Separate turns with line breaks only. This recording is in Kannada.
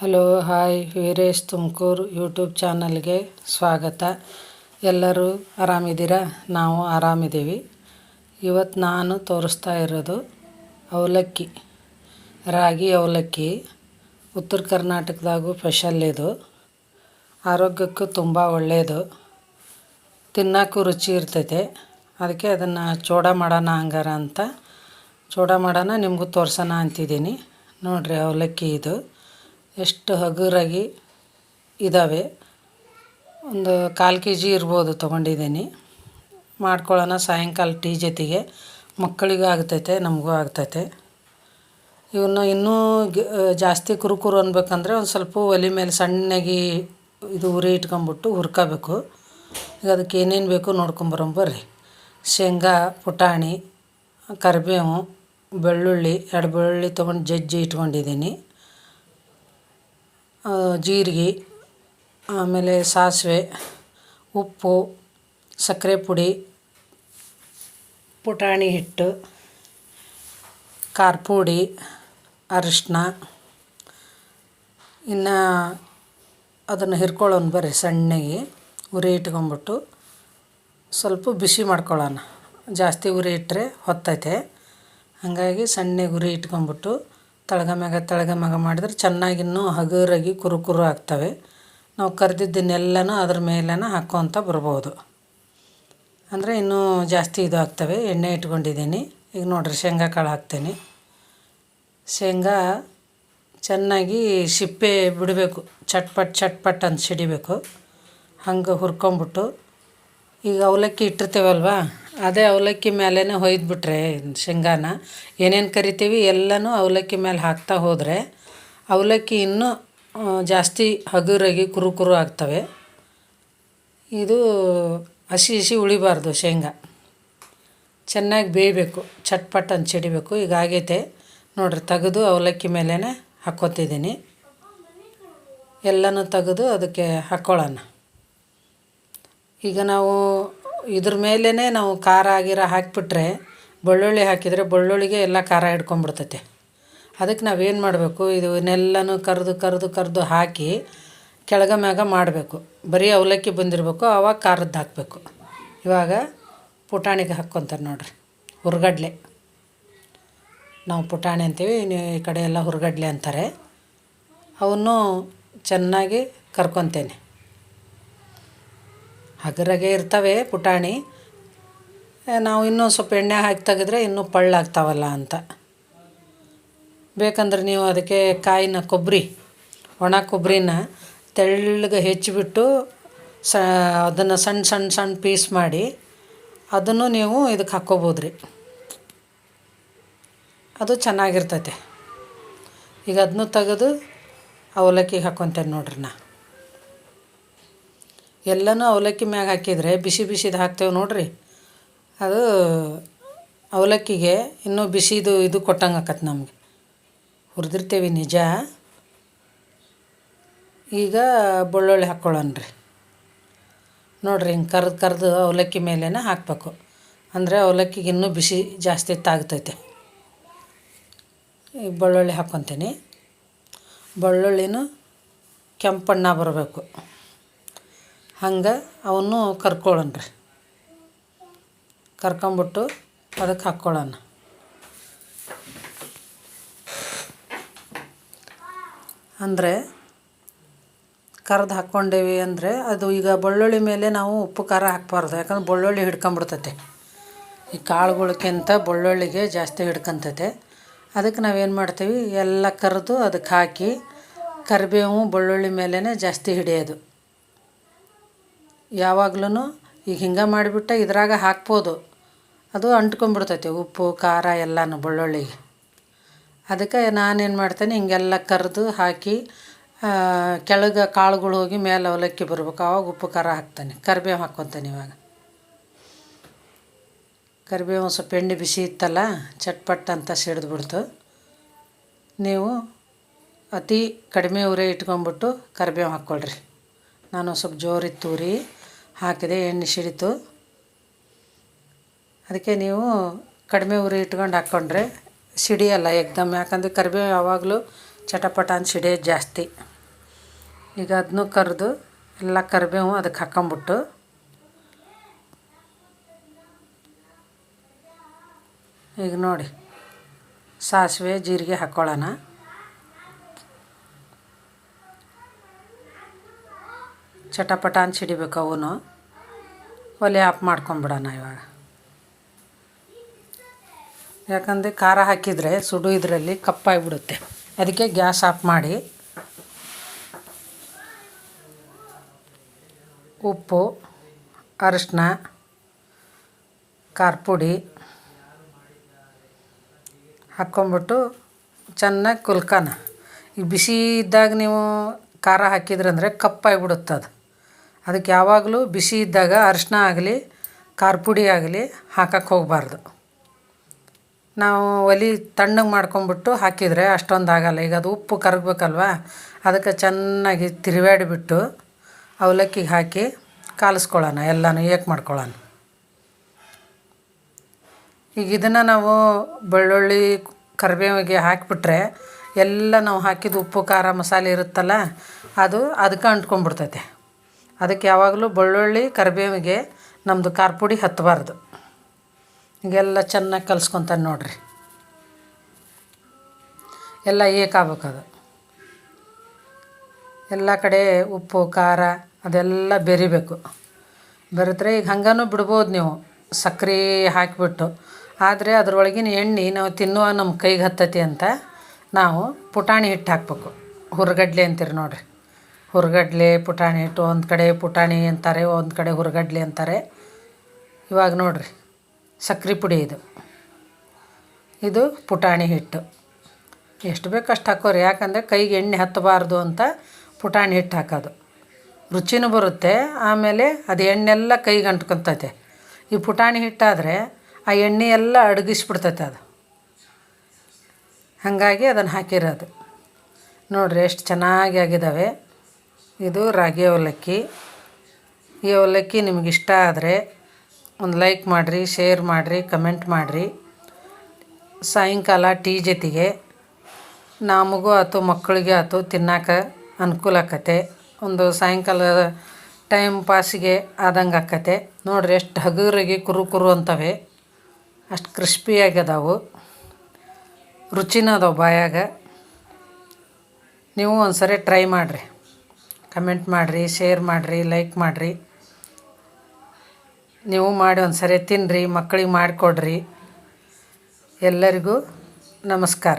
Hello, hi. Veeresh Tumakuru YouTube ಚಾನಲ್ಗೆ ಸ್ವಾಗತ. ಎಲ್ಲರೂ ಆರಾಮಿದ್ದೀರಾ? ನಾವು ಆರಾಮಿದ್ದೀವಿ. ಇವತ್ತು ನಾನು ತೋರಿಸ್ತಾ ಇರೋದು ಅವಲಕ್ಕಿ, ರಾಗಿ ಅವಲಕ್ಕಿ. ಉತ್ತರ ಕರ್ನಾಟಕದಾಗೂ ಸ್ಪೆಷಲ್ ಇದು. ಆರೋಗ್ಯಕ್ಕೂ ತುಂಬ ಒಳ್ಳೆಯದು ತಿನ್ನೋಕ್ಕೂ ರುಚಿ ಇರ್ತೈತೆ. ಅದಕ್ಕೆ ಅದನ್ನು ಚೋಡ ಮಾಡೋಣ ಹಂಗಾರ ಅಂತ. ಚೋಡ ಮಾಡೋಣ, ನಿಮಗೂ ತೋರಿಸೋಣ ಅಂತಿದ್ದೀನಿ. ನೋಡಿರಿ ಅವಲಕ್ಕಿ ಇದು. ಎಷ್ಟು ಹಗುರಾಗಿ ಇದ್ದಾವೆ ಒಂದು ಕಾಲು ಕೆ ಜಿ ಇರ್ಬೋದು ತೊಗೊಂಡಿದ್ದೀನಿ. ಮಾಡ್ಕೊಳ್ಳೋಣ ಸಾಯಂಕಾಲ ಟೀ ಜೊತೆಗೆ. ಮಕ್ಕಳಿಗೂ ಆಗ್ತೈತೆ, ನಮಗೂ ಆಗ್ತೈತೆ. ಇವನ್ನ ಇನ್ನೂ ಜಾಸ್ತಿ ಕುರುಕುರು ಅನ್ಬೇಕಂದ್ರೆ ಒಂದು ಸ್ವಲ್ಪ ಒಲೆ ಮೇಲೆ ಸಣ್ಣಗೆ ಇದು ಉರಿ ಇಟ್ಕೊಂಬಿಟ್ಟು ಹುರ್ಕೋಬೇಕು. ಈಗ ಅದಕ್ಕೆ ಏನೇನು ಬೇಕು ನೋಡ್ಕೊಂಬರೋಣ ಬರ್ರಿ. ಶೇಂಗಾ, ಪುಟಾಣಿ, ಕರಿಬೇವು, ಬೆಳ್ಳುಳ್ಳಿ, ಎರಡು ಬೆಳ್ಳುಳ್ಳಿ ತೊಗೊಂಡು ಜಜ್ಜಿ ಇಟ್ಕೊಂಡಿದ್ದೀನಿ. ಜೀರಿಗೆ, ಆಮೇಲೆ ಸಾಸಿವೆ, ಉಪ್ಪು, ಸಕ್ಕರೆ ಪುಡಿ, ಪುಟಾಣಿ ಹಿಟ್ಟು, ಖಾರ ಪುಡಿ ಅರಿಶಿನ ಇನ್ನು ಅದನ್ನು ಹಿರ್ಕೊಳ್ಳೋಣ ಬರ್ರಿ ಸಣ್ಣಗೆ, ಉರಿ ಇಟ್ಕೊಂಬಿಟ್ಟು ಸ್ವಲ್ಪ ಬಿಸಿ ಮಾಡ್ಕೊಳ್ಳೋಣ. ಜಾಸ್ತಿ ಉರಿ ಇಟ್ಟರೆ ಹೊತ್ತೈತೆ. ಹಾಗಾಗಿ ಸಣ್ಣಗೆ ಉರಿ ಇಟ್ಕೊಂಬಿಟ್ಟು ತಳಗ ಮ್ಯಾಗ ತಳಗ ಮ್ಯಾಗ ಮಾಡಿದ್ರೆ ಚೆನ್ನಾಗಿ ಇನ್ನೂ ಹಗುರಾಗಿ ಕುರುಕುರು ಕುರು ಆಗ್ತವೆ. ನಾವು ಕರ್ದಿದ್ದನ್ನೆಲ್ಲನೂ ಅದ್ರ ಮೇಲೇ ಹಾಕ್ಕೊತ ಬರ್ಬೋದು. ಅಂದರೆ ಇನ್ನೂ ಜಾಸ್ತಿ ಇದು ಆಗ್ತವೆ. ಎಣ್ಣೆ ಇಟ್ಕೊಂಡಿದ್ದೀನಿ. ಈಗ ನೋಡಿರಿ, ಶೇಂಗಾ ಕಾಳು ಹಾಕ್ತೀನಿ. ಶೇಂಗಾ ಚೆನ್ನಾಗಿ ಸಿಪ್ಪೆ ಬಿಡಬೇಕು. ಚಟ್ಪಟ್ ಚಟ್ಪಟ್ ಅಂತ ಸಿಡಿಬೇಕು. ಹಂಗೆ ಹುರ್ಕೊಂಬಿಟ್ಟು ಈಗ ಅವಲಕ್ಕಿ ಇಟ್ಟಿರ್ತೇವಲ್ವ? ಅದೇ ಅವಲಕ್ಕಿ ಮೇಲೇ ಹೊಯ್ದುಬಿಟ್ರೆ ಶೇಂಗಾನ. ಏನೇನು ಕರಿತೀವಿ ಎಲ್ಲನೂ ಅವಲಕ್ಕಿ ಮೇಲೆ ಹಾಕ್ತಾ ಹೋದರೆ ಅವಲಕ್ಕಿ ಇನ್ನೂ ಜಾಸ್ತಿ ಹಗುರಾಗಿ ಕುರು ಕುರು ಆಗ್ತವೆ. ಇದು ಹಸಿ ಹಸಿ ಉಳಿಬಾರ್ದು ಶೇಂಗಾ. ಚೆನ್ನಾಗಿ ಬೇಯಬೇಕು, ಚಟ್ಪಟ್ ಅಂತ ಈಗ ಆಗೈತೆ ನೋಡಿರಿ, ತೆಗೆದು ಅವಲಕ್ಕಿ ಮೇಲೇ ಹಾಕ್ಕೊತಿದ್ದೀನಿ. ಎಲ್ಲನೂ ತೆಗೆದು ಅದಕ್ಕೆ ಹಾಕ್ಕೊಳ್ಳೋಣ. ಈಗ ನಾವು ಇದ್ರ ಮೇಲೇ ನಾವು ಖಾರ ಆಗಿರ ಹಾಕಿಬಿಟ್ರೆ ಬೆಳ್ಳುಳ್ಳಿ ಹಾಕಿದರೆ ಬೆಳ್ಳುಳ್ಳಿಗೆ ಎಲ್ಲ ಖಾರ ಹಿಡ್ಕೊಂಬಿಡ್ತೈತೆ ಅದಕ್ಕೆ ನಾವೇನು ಮಾಡಬೇಕು? ಇದನ್ನೆಲ್ಲನೂ ಕರೆದು ಕರೆದು ಕರೆದು ಹಾಕಿ ಕೆಳಗೆ ಮ್ಯಾಗ ಮಾಡಬೇಕು. ಬರೀ ಅವಲಕ್ಕಿ ಬಂದಿರಬೇಕು ಆವಾಗ ಖಾರದ್ದು ಹಾಕಬೇಕು. ಇವಾಗ ಪುಟಾಣಿಗೆ ಹಾಕ್ಕೊತಾರೆ ನೋಡ್ರಿ, ಹುರ್ಗಡ್ಲೆ. ನಾವು ಪುಟಾಣಿ ಅಂತೀವಿ ಈ ಕಡೆ ಎಲ್ಲ ಹುರ್ಗಡ್ಲೆ ಅಂತಾರೆ. ಅವನ್ನು ಚೆನ್ನಾಗಿ ಕರ್ಕೊತೇನೆ. ಹಗುರಾಗೆ ಇರ್ತವೆ ಪುಟಾಣಿ. ನಾವು ಇನ್ನೂ ಸ್ವಲ್ಪ ಎಣ್ಣೆ ಹಾಕಿ ತೆಗೆದ್ರೆ ಇನ್ನೂ ಪಳ್ಳಾಗ್ತಾವಲ್ಲ ಅಂತ. ಬೇಕಂದ್ರೆ ನೀವು ಅದಕ್ಕೆ ಕಾಯಿನ ಕೊಬ್ಬರಿ, ಒಣ ಕೊಬ್ಬರಿನ ತೆಳ್ಳಗೆ ಹೆಚ್ಚಿಬಿಟ್ಟು ಸ, ಅದನ್ನು ಸಣ್ಣ ಸಣ್ಣ ಸಣ್ಣ ಪೀಸ್ ಮಾಡಿ ಅದನ್ನು ನೀವು ಇದಕ್ಕೆ ಹಾಕ್ಕೋಬೋದು ರೀ ಅದು ಚೆನ್ನಾಗಿರ್ತೈತೆ. ಈಗ ಅದನ್ನು ತೆಗೆದು ಅವಲಕ್ಕಿಗೆ ಹಾಕ್ಕೊತೇನೆ ನೋಡ್ರಿ ನಾ. ಎಲ್ಲನೂ ಅವಲಕ್ಕಿ ಮ್ಯಾಗ ಹಾಕಿದರೆ ಬಿಸಿ ಬಿಸಿದು ಹಾಕ್ತೇವೆ ನೋಡಿರಿ. ಅದು ಅವಲಕ್ಕಿಗೆ ಇನ್ನೂ ಬಿಸಿದು ಇದು ಕೊಟ್ಟಂಗೆ ಆಕತ್ತೆ ನಮಗೆ. ಹುರಿದಿರ್ತೇವೆ ನಿಜ. ಈಗ ಬೆಳ್ಳುಳ್ಳಿ ಹಾಕ್ಕೊಳ್ಳೋಣ ರೀ ನೋಡಿರಿ ಹಿಂಗೆ ಕರ್ದು ಕರೆದು ಅವಲಕ್ಕಿ ಮೇಲೇ ಹಾಕಬೇಕು. ಅಂದರೆ ಅವಲಕ್ಕಿಗೆ ಇನ್ನೂ ಬಿಸಿ ಜಾಸ್ತಿ ತಾಗ್ತೈತೆ. ಈಗ ಬೆಳ್ಳುಳ್ಳಿ ಹಾಕ್ಕೊತೀನಿ ಬೆಳ್ಳುಳ್ಳಿನೂ ಕೆಂಪಣ್ಣ ಬರಬೇಕು. ಹಂಗೆ ಅವನ್ನು ಕರ್ಕೊಳ್ಳೋಣ ರೀ ಕರ್ಕೊಂಬಿಟ್ಟು ಅದಕ್ಕೆ ಹಾಕ್ಕೊಳ್ಳೋಣ ಅಂದರೆ ಕರ್ದು ಹಾಕ್ಕೊಂಡೇವಿ ಅಂದರೆ ಅದು ಈಗ ಬೆಳ್ಳುಳ್ಳಿ ಮೇಲೆ ನಾವು ಉಪ್ಪು ಖಾರ ಹಾಕ್ಬಾರ್ದು. ಯಾಕಂದ್ರೆ ಬೆಳ್ಳುಳ್ಳಿ ಹಿಡ್ಕೊಂಬಿಡ್ತೈತೆ. ಈ ಕಾಳುಗಳ್ಕಿಂತ ಬೆಳ್ಳುಳ್ಳಿಗೆ ಜಾಸ್ತಿ ಹಿಡ್ಕೊಂತೈತೆ. ಅದಕ್ಕೆ ನಾವೇನು ಮಾಡ್ತೀವಿ? ಎಲ್ಲ ಕರೆದು ಅದಕ್ಕೆ ಹಾಕಿ ಕರಿಬೇವು ಬೆಳ್ಳುಳ್ಳಿ ಮೇಲೇ ಜಾಸ್ತಿ ಹಿಡಿಯೋದು. ಯಾವಾಗ್ಲೂ ಈಗ ಹಿಂಗೆ ಮಾಡಿಬಿಟ್ಟು ಇದ್ರಾಗ ಹಾಕ್ಬೋದು. ಅದು ಅಂಟ್ಕೊಂಡ್ಬಿಡ್ತೈತಿ, ಉಪ್ಪು, ಖಾರ ಎಲ್ಲನೂ ಬೆಳ್ಳುಳ್ಳಿಗೆ. ಅದಕ್ಕೆ ನಾನೇನು ಮಾಡ್ತೇನೆ, ಹಿಂಗೆಲ್ಲ ಕರೆದು ಹಾಕಿ ಕೆಳಗೆ ಕಾಳುಗಳು ಹೋಗಿ ಮೇಲೆ ಅವಲಕ್ಕಿ ಬರ್ಬೇಕು. ಆವಾಗ ಉಪ್ಪು, ಖಾರ ಹಾಕ್ತೇನೆ. ಕರಿಬೇವು ಹಾಕ್ಕೊತೇನೆ ಇವಾಗ. ಕರಿಬೇವು ಸ್ವಲ್ಪ ಎಣ್ಣೆ ಬಿಸಿ ಇತ್ತಲ್ಲ, ಚಟ್ಪಟ್ ಅಂತ ಸಿಡಿದ್ಬಿಡ್ತು. ನೀವು ಅತಿ ಕಡಿಮೆ ಉರೆ ಇಟ್ಕೊಂಬಿಟ್ಟು ಕರಿಬೇವು ಹಾಕ್ಕೊಳ್ರಿ. ನಾನು ಸ್ವಲ್ಪ ಜೋರಿತ್ತು ಉರಿ ಹಾಕಿದೆ, ಎಣ್ಣೆ ಸಿಡಿತು. ಅದಕ್ಕೆ ನೀವು ಕಡಿಮೆ ಉರಿ ಇಟ್ಕೊಂಡು ಹಾಕ್ಕೊಂಡ್ರೆ ಸಿಡಿಯಲ್ಲ ಎಕ್ದಮ್. ಯಾಕಂದರೆ ಕರಿಬೇವು ಯಾವಾಗಲೂ ಚಟಪಟ ಅಂತ ಸಿಡಿಯೋದು ಜಾಸ್ತಿ. ಈಗ ಅದನ್ನು ಕರೆದು ಎಲ್ಲ ಕರಿಬೇವು ಅದಕ್ಕೆ ಹಾಕೊಂಬಿಟ್ಟು ಈಗ ನೋಡಿ, ಸಾಸಿವೆ, ಜೀರಿಗೆ ಹಾಕ್ಕೊಳ್ಳೋಣ ಚಟಪಟ ಅಂತ ಸಿಡಿಬೇಕು ಅವನು. ಒಲೆ ಆಫ್ ಮಾಡ್ಕೊಂಬಿಡೋಣ ಇವಾಗ. ಯಾಕಂದರೆ ಖಾರ ಹಾಕಿದರೆ ಸುಡು ಇದರಲ್ಲಿ ಕಪ್ಪಾಗಿಬಿಡುತ್ತೆ. ಅದಕ್ಕೆ ಗ್ಯಾಸ್ ಆಫ್ ಮಾಡಿ. ಉಪ್ಪು, ಅರಿಶಿನ, ಖಾರ ಪುಡಿ ಹಾಕ್ಕೊಂಬಿಟ್ಟು ಚೆನ್ನಾಗಿ ಕುಲ್ಕನ. ಈ ಬಿಸಿ ಇದ್ದಾಗ ನೀವು ಖಾರ ಹಾಕಿದ್ರಂದರೆ ಕಪ್ಪಾಗಿಬಿಡುತ್ತೆ ಅದು. ಅದಕ್ಕೆ ಯಾವಾಗಲೂ ಬಿಸಿ ಇದ್ದಾಗ ಅರಿಶಿನ ಆಗಲಿ ಖಾರ ಪುಡಿ ಆಗಲಿ ಹಾಕಕ್ಕೆ ಹೋಗಬಾರ್ದು. ನಾವು ಒಲೆ ತಣ್ಣಗೆ ಮಾಡ್ಕೊಂಬಿಟ್ಟು ಹಾಕಿದರೆ ಅಷ್ಟೊಂದು ಆಗಲ್ಲ. ಈಗ ಅದು ಉಪ್ಪು ಕರಗಬೇಕಲ್ವ? ಅದಕ್ಕೆ ಚೆನ್ನಾಗಿ ತಿರುವಾಡಿಬಿಟ್ಟು ಅವಲಕ್ಕಿಗೆ ಹಾಕಿ ಕಾಲಿಸ್ಕೊಳ್ಳೋಣ, ಎಲ್ಲನೂ ಏಕ್ ಮಾಡ್ಕೊಳ್ಳೋಣ. ಈಗ ಇದನ್ನು ನಾವು ಬೆಳ್ಳುಳ್ಳಿ, ಕರಿಬೇವಿಗೆ ಹಾಕಿಬಿಟ್ರೆ ಎಲ್ಲ ನಾವು ಹಾಕಿದ ಉಪ್ಪು, ಖಾರ, ಮಸಾಲೆ ಇರುತ್ತಲ್ಲ, ಅದು ಅದಕ್ಕೆ ಅಂಟ್ಕೊಂಡ್ಬಿಡ್ತೈತೆ. ಅದಕ್ಕೆ ಯಾವಾಗಲೂ ಬೆಳ್ಳುಳ್ಳಿ, ಕರಿಬೇವಿಗೆ ನಮ್ಮದು ಖಾರ ಪುಡಿ ಹತ್ತಬಾರ್ದು ಹೀಗೆಲ್ಲ ಚೆನ್ನಾಗಿ ಕಲ್ಸ್ಕೊತಾನೆ ನೋಡಿರಿ. ಎಲ್ಲ ಏಕಾಗ್ಬೇಕದು. ಎಲ್ಲ ಕಡೆ ಉಪ್ಪು, ಖಾರ ಅದೆಲ್ಲ ಬೆರಿಬೇಕು. ಬೆರೆತ್ರೆ ಈಗ ಹಂಗೂ ಬಿಡ್ಬೋದು ನೀವು. ಸಕ್ಕರೆ ಹಾಕಿಬಿಟ್ಟು. ಆದರೆ ಅದರೊಳಗಿನ ಎಣ್ಣೆ ನಾವು ತಿನ್ನುವ ನಮ್ಮ ಕೈಗೆ ಹತ್ತತಿ ಅಂತ ನಾವು ಪುಟಾಣಿ ಹಿಟ್ಟು ಹಾಕ್ಬೇಕು. ಹುರ್ಗಡ್ಲೆ ಅಂತೀರಿ ನೋಡಿರಿ. ಹುರ್ಗಡ್ಲೆ ಪುಟಾಣಿ ಹಿಟ್ಟು ಒಂದು ಕಡೆ ಪುಟಾಣಿ ಅಂತಾರೆ, ಒಂದು ಕಡೆ ಹುರ್ಗಡ್ಲೆ ಅಂತಾರೆ. ಇವಾಗ ನೋಡಿರಿ, ಸಕ್ರೆ ಪುಡಿ ಇದು. ಇದು ಪುಟಾಣಿ ಹಿಟ್ಟು. ಎಷ್ಟು ಬೇಕು ಅಷ್ಟು ಹಾಕೋರಿ, ಯಾಕಂದರೆ ಕೈಗೆ ಎಣ್ಣೆ ಹತ್ತಬಾರ್ದು ಅಂತ ಪುಟಾಣಿ ಹಿಟ್ಟು ಹಾಕೋದು. ರುಚಿನೂ ಬರುತ್ತೆ, ಆಮೇಲೆ ಅದು ಎಣ್ಣೆಲ್ಲ ಕೈಗೆ ಅಂಟ್ಕೊತೈತೆ. ಈ ಪುಟಾಣಿ ಹಿಟ್ಟಾದರೆ ಆ ಎಣ್ಣೆ ಎಲ್ಲ ಅಡಗಿಸ್ಬಿಡ್ತೈತೆ ಅದು. ಹಾಗಾಗಿ ಅದನ್ನು ಹಾಕಿರೋದು. ನೋಡಿರಿ, ಎಷ್ಟು ಚೆನ್ನಾಗಿ ಆಗಿದ್ದಾವೆ ಇದು ರಾಗಿ ಅವಲಕ್ಕಿ. ಈ ಅವಲಕ್ಕಿ ನಿಮಗೆ ಇಷ್ಟ ಆದರೆ ಒಂದು ಲೈಕ್ ಮಾಡಿರಿ ಶೇರ್ ಮಾಡಿರಿ ಕಮೆಂಟ್ ಮಾಡಿರಿ. ಸಾಯಂಕಾಲ ಟೀ ಜೊತೆಗೆ ನಮಗೂ ಆಯ್ತು ಮಕ್ಕಳಿಗೆ ಆಯ್ತು ತಿನ್ನೋಕೆ ಅನುಕೂಲ ಆಕತೆ ಒಂದು ಸಾಯಂಕಾಲ ಟೈಮ್ ಪಾಸಿಗೆ ಆದಂಗೆ ಆಕತೆ ನೋಡಿರಿ ಎಷ್ಟು ಹಗುರಾಗಿ ಕುರು ಕುರು ಅಂತವೆ. ಅಷ್ಟು ಕ್ರಿಸ್ಪಿಯಾಗಿ ಅದಾವು ರುಚಿನೂ ಅದಾವೆ ಬಾಯಾಗ. ನೀವು ಒಂದು ಸರಿ ಟ್ರೈ ಮಾಡಿರಿ. ಕಮೆಂಟ್ ಮಾಡಿರಿ ಶೇರ್ ಮಾಡಿರಿ ಲೈಕ್ ಮಾಡಿರಿ. ನೀವು ಮಾಡಿ ಒಂದು ಸರಿ ತಿನ್ನಿರಿ ಮಕ್ಕಳಿಗೆ ಮಾಡಿಕೊಡ್ರಿ. ಎಲ್ಲರಿಗೂ ನಮಸ್ಕಾರ.